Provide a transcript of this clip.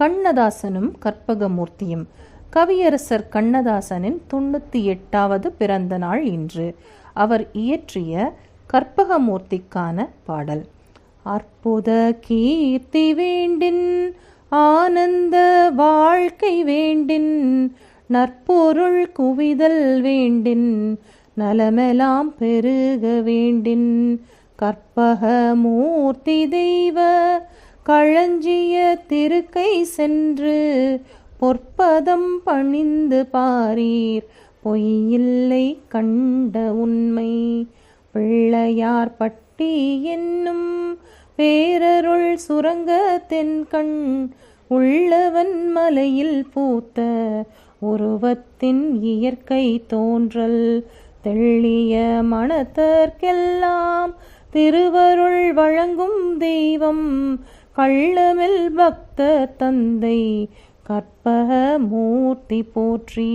கண்ணதாசனும் கற்பகமூர்த்தியும். கவியரசர் கண்ணதாசனின் தொண்ணூற்றி எட்டாவது பிறந்த நாள் இன்று. அவர் இயற்றிய கற்பகமூர்த்திக்கான பாடல். அற்புத கீர்த்தி வேண்டின் ஆனந்த வாழ்க்கை வேண்டின் நற்பொருள் குவிதல் வேண்டின் நலமெலாம் பெருக வேண்டின் கற்பக மூர்த்தி தெய்வ களஞ்சிய திருக்கை சென்று பொற்பதம் பணிந்து பாரீர். பொய்யில்லை கண்ட உண்மை பிள்ளையார் பட்டி என்னும் பேரருள் சுரங்க தென்கண் உள்ளவன் மலையில் பூத்த உருவத்தின் இயற்கை தோன்றல் தெள்ளிய மனத்தற்கெல்லாம் திருவருள் வழங்கும் தெய்வம் கள்ளமில் பக்த தந்தை கற்பக மூர்த்தி போற்றி.